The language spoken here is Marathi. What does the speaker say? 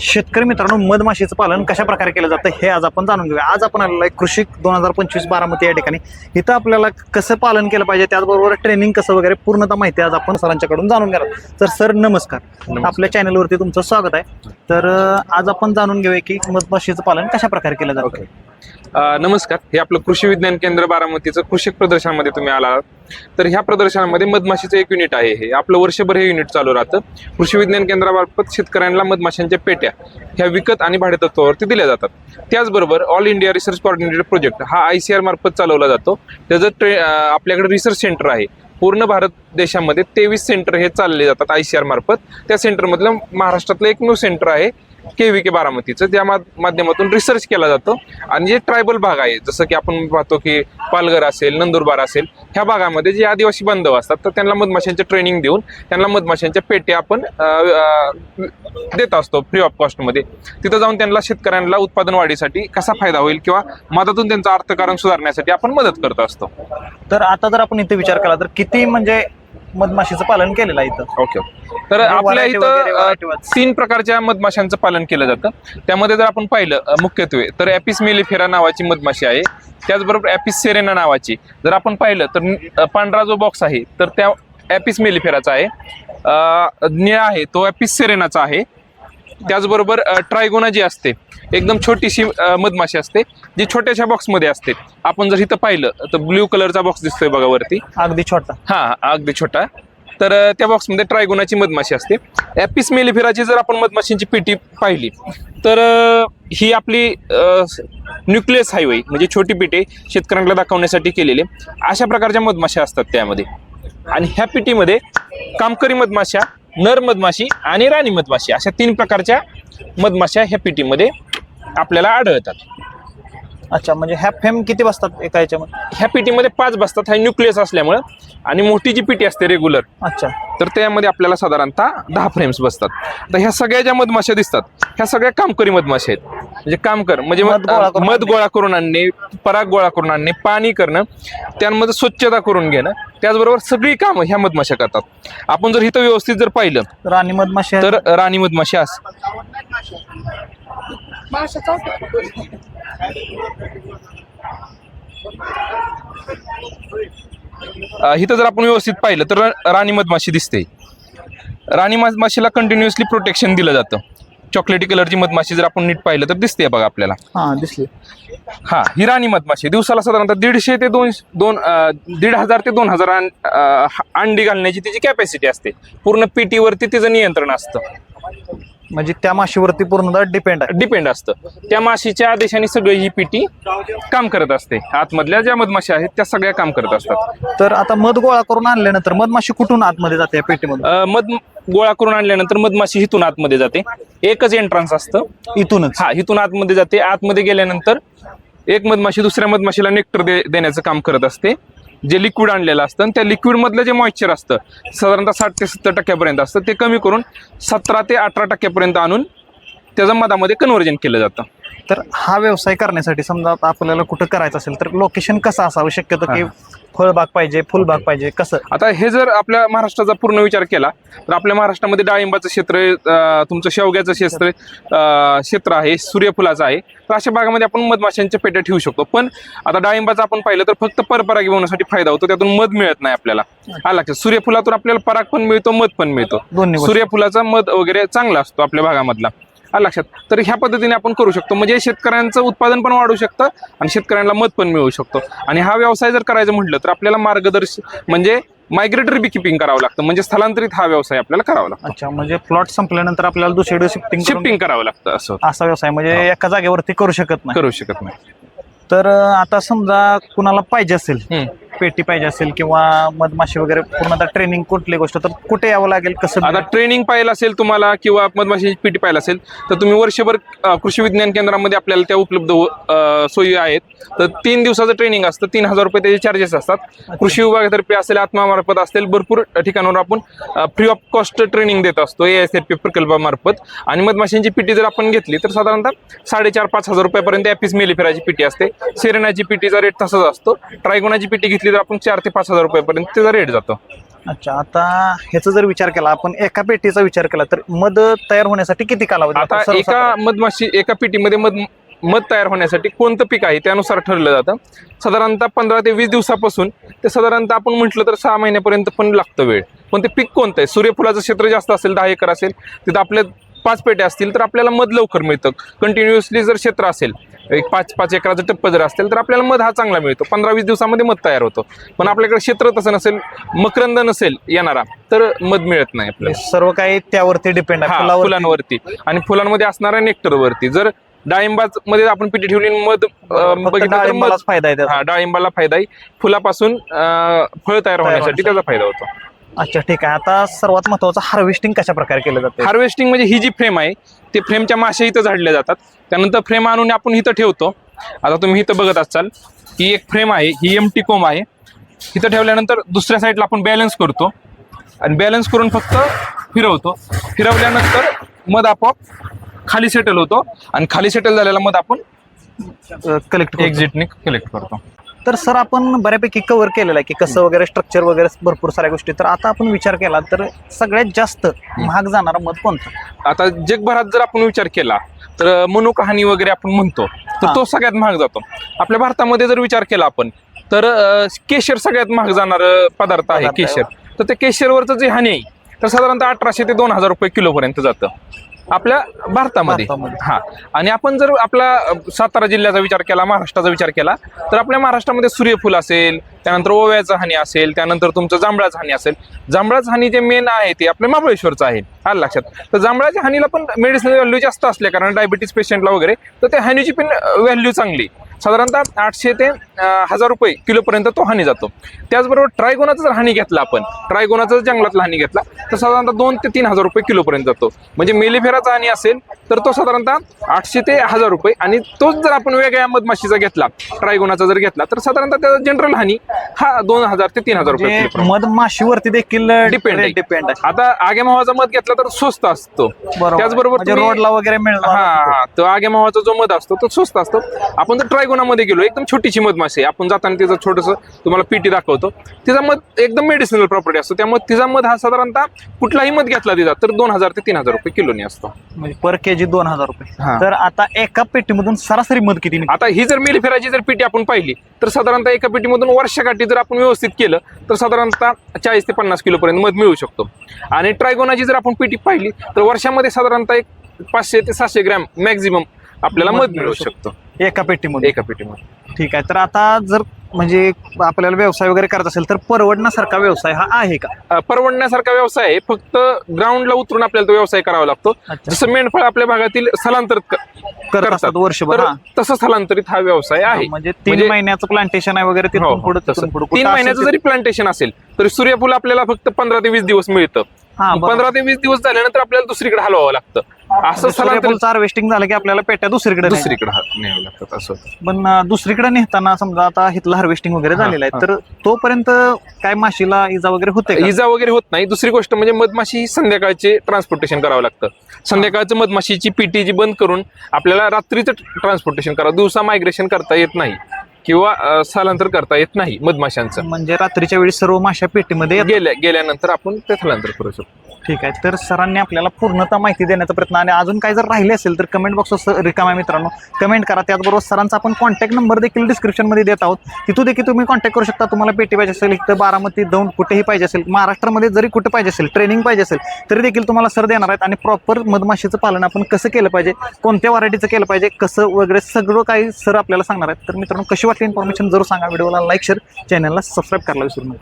शेतकरी मित्रांनो मधमाशीचं पालन कशा प्रकारे केलं जातं हे आज आपण जाणून घेऊया. आज आपण आलेलो आहे कृषी दोन हजार पंचवीस बारामती या ठिकाणी. इथं आपल्याला कसं पालन केलं पाहिजे त्याचबरोबर ट्रेनिंग कसं वगैरे पूर्णतः माहिती आज आपण सरांच्याकडून जाणून घेणार आहोत. तर सर नमस्कार. आपल्या चॅनलवरती तुमचं स्वागत आहे. तर आज आपण जाणून घेऊया की मधमाशीचं पालन कशा प्रकारे केलं जातं. नमस्कार. हे आपलं कृषी विज्ञान केंद्र बारामतीचं कृषी प्रदर्शनामध्ये तुम्ही आला आहात. तर ह्या प्रदर्शनामध्ये मधमाशीचं एक युनिट आहे हे. आपलं वर्षभर हे युनिट चालू राहतं. कृषी विज्ञान केंद्रामार्फत शेतकऱ्यांना मधमाशांच्या पेट्या ह्या विकत आणि भाडेतत्वावरती दिल्या जातात. त्याचबरोबर all India research coordinated project हा आय सी आर मार्फत चालवला जातो. त्याचं ट्रे आपल्याकडे रिसर्च सेंटर आहे. पूर्ण भारत देशामध्ये तेवीस सेंटर हे चालले जातात आय सी आर मार्फत. त्या सेंटरमधलं महाराष्ट्रातलं एकमेव सेंटर आहे. के व्ही के बारामतीचं त्या मा- माध्यमातून रिसर्च केला जातो. आणि जे ट्रायबल भाग आहे जसं की आपण पाहतो की पालघर असेल नंदुरबार असेल ह्या भागामध्ये जे आदिवासी बांधव असतात तर त्यांना मधमाशांचे ट्रेनिंग देऊन त्यांना मधमाशांच्या पेट्या आपण देत असतो फ्री ऑफ कॉस्टमध्ये तिथं जाऊन त्यांना शेतकऱ्यांना उत्पादन वाढीसाठी कसा फायदा होईल किंवा मधातून त्यांचं अर्थकारण सुधारण्यासाठी आपण मदत करत असतो. तर आता जर आपण इथे विचार केला तर किती म्हणजे मधमाशीचं पालन केलेलं आहे इथं. ओके तर आपल्या variety वगैरे, इथं अ. तीन प्रकारच्या मधमाशांचं पालन केलं जातं. त्यामध्ये जर आपण पाहिलं अ, मुख्यत्वे तर ॲपिस मेलिफेरा नावाची मधमाशी आहे. त्याचबरोबर ॲपिस सेरेना नावाची. जर आपण पाहिलं तर अ, पांढरा जो बॉक्स आहे तर त्या ॲपिस मेलिफेराचा आहे. अ, निळा आहे तो ॲपिस सेरेनाचा आहे. त्याचबरोबर ट्रायगोना जी असते एकदम छोटीशी मधमाशी असते जी छोट्याशा बॉक्समध्ये असते. आपण जर इथं पाहिलं तर ब्ल्यू कलरचा बॉक्स दिसतोय बघा वरती. अगदी छोटा. हा अगदी छोटा. तर त्या बॉक्समध्ये ट्रायगोनाची मधमाशी असते. ॲपिस मेलिफेराची जर आपण मधमाशींची पेटी पाहिली तर ही आपली न्यूक्लियस हायवे म्हणजे छोटी पेटी शेतकऱ्यांना दाखवण्यासाठी केलेली. अशा प्रकारच्या मधमाशा असतात त्यामध्ये. आणि ह्या पेटीमध्ये कामकरी मधमाशा नर मधमाशी आणि राणी मधमाशी अशा तीन प्रकारच्या मधमाशा ह्या पेटीमध्ये आपल्याला आढळतात. अच्छा म्हणजे ह्या फेम किती बसतात एका याच्यामध्ये ह्या पेटीमध्ये पाच बसतात हा न्यूक्लियस असल्यामुळं. आणि मोठी जी पेटी असते रेग्युलर अच्छा. तर त्यामध्ये आपल्याला साधारणतः दहा फ्रेम्स बसतात. तर ह्या सगळ्या ज्या मधमाशा दिसतात ह्या सगळ्या कामकरी मधमाशा आहेत. म्हणजे कामकर म्हणजे मध गोळा करून मध गोळा करून आणणे पराग गोळा करून आणणे पाणी करणं त्यांमध्ये स्वच्छता करून घेणं त्याचबरोबर सगळी कामं ह्या मधमाशा करतात. आपण जर इथं व्यवस्थित जर पाहिलं राणी मधमाशी. तर राणी मधमाशी अस इथं जर आपण व्यवस्थित पाहिलं तर राणी मधमाशी दिसते. राणी मधमाशीला कंटिन्युअसली प्रोटेक्शन दिलं जातं. चॉकलेटी कलरची मधमाशी जर आपण नीट पाहिलं तर दिसते बघा आपल्याला. हा दिसली. हा ही राणी मधमाशी. दिवसाला साधारणतः दीडशे ते दोन दोन दीड हजार ते दोन हजार अंडी घालण्याची तिची कॅपॅसिटी असते. पूर्ण पेटीवरती तिचं नियंत्रण असतं. म्हणजे त्या माशीवरती पूर्णतः डिपेंड आहे. डिपेंड असतं. त्या माशीच्या आदेशाने सगळी ही पेटी काम करत असते. आतमधल्या ज्या मधमाशी आहेत त्या सगळ्या काम करत असतात. तर आता मध गोळा करून आणल्यानंतर मधमाशी कुठून आतमध्ये जाते या पेटीमधून? अ, मध गोळा करून आणल्यानंतर मधमाशी हिथून आतमध्ये जाते. एकच एंट्रन्स असतं. इथूनच? हा हिथून आतमध्ये जाते. आतमध्ये गेल्यानंतर एक मधमाशी दुसऱ्या मधमाशीला नेक्टर दे देण्याचं काम करत असते. जे लिक्विड आणलेलं असतं आणि त्या लिक्विडमधलं जे मॉइश्चर असतं साधारणतः साठ ते सत्तर टक्क्यापर्यंत असतं ते कमी करून सतरा ते अठरा टक्क्यापर्यंत आणून त्याचं मधामध्ये कन्व्हर्जन केलं जातं. तर हा व्यवसाय करण्यासाठी समजा आता आपल्याला कुठं करायचं असेल तर लोकेशन कसं असावं? शक्यतो की फळबाग पाहिजे फुलबाग पाहिजे कसं? आता हे जर आपल्या महाराष्ट्राचा पूर्ण विचार केला तर आपल्या महाराष्ट्रामध्ये डाळिंबाचं क्षेत्र आहे, अं, तुमचं शेवग्याचं क्षेत्र अं, क्षेत्र आहे सूर्यफुलाचं आहे तर अशा भागामध्ये आपण मधमाशांच्या पेट्या ठेवू शकतो. पण आता डाळिंबाचं आपण पाहिलं तर फक्त परपरागी होण्यासाठी फायदा होतो त्यातून मध मिळत नाही आपल्याला. आला लक्षात. सूर्यफुलातून आपल्याला पराग पण मिळतो मध पण मिळतो. दोन्ही गोष्टी. सूर्यफुलाचा मध वगैरे चांगला असतो आपल्या भागामधला. लक्षात. तर ह्या पद्धतीने आपण करू शकतो. म्हणजे शेतकऱ्यांचं उत्पादन पण वाढू शकतं आणि शेतकऱ्यांना मत पण मिळू शकतो. आणि हा व्यवसाय जर करायचं म्हटलं तर आपल्याला मार्गदर्शन म्हणजे मायग्रेटरी बी किपिंग करावं लागतं. म्हणजे स्थलांतरित हा व्यवसाय आपल्याला करावा लागतो. अच्छा म्हणजे प्लॉट संपल्यानंतर आपल्याला दुसरीकडे शिफ्टिंग शिफ्टिंग करावं लागतं असं. असा व्यवसाय म्हणजे एका जागेवरती करू शकत नाही. करू शकत नाही. तर आता समजा कुणाला पाहिजे असेल. पेटी पाहिजे असेल किंवा मधमाशी वगैरे पूर्णतः ट्रेनिंग कुठली गोष्ट? तर कुठे यावं लागेल? कसं आता ट्रेनिंग पाहिलं असेल तुम्हाला किंवा मधमाशीची पीटी पाहिलं असेल तर तुम्ही वर्षभर कृषी विज्ञान केंद्रामध्ये आपल्याला त्या उपलब्ध हो- सोयी आहेत. तर तीन दिवसाचं ट्रेनिंग असतं तीन हजार रुपये त्याचे चार्जेस असतात. कृषी विभागातर्फे असेल आत्मामार्फत असेल भरपूर ठिकाणावर आपण फ्री ऑफ कॉस्ट ट्रेनिंग देत असतो ए एस एफ पी प्रकल्पामार्फत. आणि मधमाशींची पिटी जर आपण घेतली तर साधारणतः साडेचार पाच हजार रुपयापर्यंत ॲपिस मेलिफेराची पिटी असते. सेरेनाची पिटीचा रेट तसाच असतो. ट्रायगोनाची पिटी घेतली तर आपण चार ते पाच हजार रुपयापर्यंत त्याचा रेट जातो. अच्छा आता ह्याचा जर विचार केला आपण एका पेटीचा विचार केला तर मध तयार होण्यासाठी किती कालावधी आता लागतो? एका सर्वसाधारण. मधमाशी एका पेटीमध्ये मध मध तयार होण्यासाठी कोणतं पीक आहे? त्यानुसार ठरलं जातं. साधारणतः पंधरा ते वीस दिवसापासून ते साधारणतः आपण म्हटलं तर सहा महिन्यापर्यंत पण लागतं वेळ. पण ते पीक कोणतं आहे? सूर्यफुलाचं क्षेत्र जास्त असेल दहा एकर असेल तिथं आपल्या पाच पेट्या असतील तर आपल्याला मध लवकर मिळतं. कंटिन्युअसली जर क्षेत्र असेल एक पाच पाच एकराचं टप्प जर असेल तर आपल्याला मध हा चांगला मिळतो. पंधरा वीस दिवसामध्ये मध तयार होतो. पण आपल्याकडे क्षेत्र तसं नसेल मकरंद नसेल येणारा तर मध मिळत नाही आपल्याला. सर्व काही त्यावरती डिपेंड हा फुलावरती. आणि फुलांमध्ये असणाऱ्या नेक्टर वरती जर डाळिंबात मध्ये आपण पिठी ठेवली आणि मध अं, बघितलं तर मध डाळिंबालाच फायदा आहे त्याचा. हा डाळिंबाला फायदा आहे. फुलापासून अं, फळ तयार होण्यासाठी होण्यासाठी. त्याचा फायदा होतो. अच्छा ठीक आहे. आता सर्वात महत्वाचं हार्वेस्टिंग कशा प्रकारे केलं जातं? हार्वेस्टिंग म्हणजे ही जी फ्रेम आहे ते फ्रेमच्या माश्या इथं झाडल्या जातात. त्यानंतर फ्रेम आणून आपण इथं ठेवतो. आता तुम्ही इथं बघत असाल ही एक फ्रेम आहे ही एम टी कोम आहे. इथं ठेवल्यानंतर दुसऱ्या साईडला आपण बॅलन्स करतो. आणि बॅलन्स करून फक्त फिरवतो. फिरवल्यानंतर मध आपोआप खाली सेटल होतो. आणि खाली सेटल झालेला मध आपण कलेक्ट एक्झिटने कलेक्ट करतो. तर सर आपण बऱ्यापैकी कव्हर केलेलं आहे की कसं वगैरे स्ट्रक्चर वगैरे भरपूर साऱ्या गोष्टी. तर आता आपण विचार केला तर सगळ्यात जास्त महाग जाणारा मध कोणतं? आता जगभरात जर आपण विचार केला तर मनोकहाणी वगैरे आपण म्हणतो तर हा. तो सगळ्यात महाग जातो. आपल्या भारतामध्ये जर विचार केला आपण तर केशर सगळ्यात महाग जाणार पदार्थ आहे. केशर. तर ते केशरवरचं जे हानी आहे तर साधारणतः अठराशे ते दोन हजार रुपये किलो पर्यंत जातं. आपल्या भारतामध्ये. भारतामध्ये. हा. आणि आपण जर आपला अं, सातारा जिल्ह्याचा विचार केला महाराष्ट्राचा विचार केला तर आपल्या महाराष्ट्रामध्ये सूर्यफूल असेल त्यानंतर ओव्याचं हानी असेल त्यानंतर तुमचं जांभळाचं हानी असेल. जांभळाचं हानी जे मेन आहे ते आपल्या महाबळेश्वरचं आहे. आलं लक्षात? तर जांभळाच्या हानीला पण मेडिसिनल व्हॅल्यू जास्त असल्या कारण डायबिटीस पेशंटला वगैरे तर त्या हानीची पण व्हॅल्यू चांगली. साधारणतः आठशे ते हजार रुपये किलोपर्यंत तो हानी जातो. त्याचबरोबर ट्रायगोनाचा जर हानी घेतला आपण ट्रायगोनाचा जंगलातला हानी घेतला तर साधारणतः दोन ते तीन हजार रुपये किलोपर्यंत जातो. म्हणजे मेलिफेराचा हानी असेल तर तो साधारणतः आठशे ते हजार रुपये. आणि तोच जर आपण वेगळ्या मधमाशीचा घेतला ट्रायगोनाचा जर घेतला तर साधारणतः त्याचा जनरल हानी हा दोन हजार ते तीन हजार रुपये म्हणजे किलोपर्यंत. मध माशीवरती देखील डिपेंड आहे डिपेंड आहे आता आगे मावाचा मध घेतला तर स्वस्त असतो. बरोबर. त्याचबरोबर म्हणजे रोडला वगैरे मिळणार हा तो आगे मावाचा जो मध असतो तो स्वस्त असतो. आपण जर ट्रायगोनामध्ये गेलो एकदम छोटीशी मधमाशी आहे. आपण जाताना तिचं छोटस तुम्हाला पीटी दाखवतो. तिचा मध एकदम मेडिसिनल प्रॉपर्टी असतो. त्यामुळे तिचा मध हा साधारणतः कुठलाही मध घेतला तिचा तर दोन हजार ते तीन हजार रुपये किलोनी असतो. म्हणजे पर केजी दोन हजार रुपये. हा. तर आता एका पेटीमधून सरासरी मध किती निघते? आता ही जर मिलफेराची जर पेटी आपण पाहिली तर साधारणतः एका पेटीमधून वर्षाकाठी जर आपण व्यवस्थित केलं तर साधारणतः चाळीस ते पन्नास किलोपर्यंत मध मिळू शकतो. आणि ट्रायगोनाची जर आपण पेटी पाहिली तर वर्षामध्ये साधारणतः एक पाचशे ते सातशे ग्रॅम मॅक्झिमम आपल्याला मध मिळू शकतो एका पेटीमध्ये एका पेटीमध्ये ठीक आहे तर आता जर म्हणजे आपल्याला व्यवसाय वगैरे करायचा असेल तर परवडण्यासारखा व्यवसाय हा आहे का अ, परवडण्यासारखा व्यवसाय आहे फक्त ग्राउंडला उतरून आपल्याला तो व्यवसाय करावा लागतो अच्छा. जसं मेंढपाळ आपल्या भागातील स्थलांतरित क- करत करतात. असतात वर्षभर तर हा. तसं स्थलांतरित हा व्यवसाय आहे म्हणजे तीन म्हणजे- महिन्याचं प्लांटेशन आहे वगैरे हो, तिथून हो, पुढे तसं. तिथून पुढे तीन महिन्याचं जरी प्लांटेशन असेल तरी सूर्यफूल आपल्याला फक्त पंधरा ते वीस दिवस मिळतं हा. पंधरा ते वीस दिवस झाल्यानंतर आपल्याला दुसरीकडे हलवावं लागतं असं म्हणजे स्थलांतरित हार्वेस्टिंग झालं की आपल्याला पेट्या दुसरीकडे. दुसरीकडे ह- न्यावं लागतं असं होतं. पण अं, दुसरीकडे नेताना समजा आता इथलं हार्वेस्टिंग वगैरे हा, झालेलं आहे हा. तर तोपर्यंत काय माशीला इजा वगैरे होते का? इजा वगैरे होत नाही दुसरी गोष्ट म्हणजे मधमाशी ही संध्याकाळचे ट्रान्सपोर्टेशन करावं लागतं संध्याकाळचं मधमाशीची पीटी जी बंद करून आपल्याला रात्रीचं ट्रान्सपोर्टेशन करावं दिवसा मायग्रेशन करता येत नाही किंवा अं, स्थलांतर करता येत नाही मधमाशांचं म्हणजे रात्रीच्या वेळी सर्व माशा पेटीमध्ये येतात. गेल्या गेल्यानंतर आपण ते स्थलांतर करू शकतो ठीक आहे. तर सरांनी आपल्याला पूर्णतः माहिती देण्याचा प्रयत्न आणि अजून काही जर राहिले असेल तर कमेंट बॉक्स रिकामा मित्रांनो कमेंट करा. त्याचबरोबर सरांचा आपण कॉन्टॅक्ट नंबर देखील डिस्क्रिप्शनमध्ये देत आहोत. तिथून देखील तुम्ही कॉन्टॅक्ट करू शकता. तुम्हाला पेटी पाहिजे असेल इथं बारामती जाऊन कुठेही पाहिजे असेल महाराष्ट्रामध्ये जरी कुठे पाहिजे असेल ट्रेनिंग पाहिजे असेल तरी देखील तुम्हाला सर देणार आहेत आणि प्रॉपर मधमाशीचं पालन आपण कसं केलं पाहिजे कोणत्या व्हरायटीचं केलं पाहिजे कसं वगैरे सगळं काही सर आपल्याला सांगणार आहेत. तर मित्रांनो कशी वाटली इन्फॉर्मेशन जरूर सांगा. व्हिडिओला लाईक शेअर चॅनलला सबस्क्राईब करायला विसरू नका.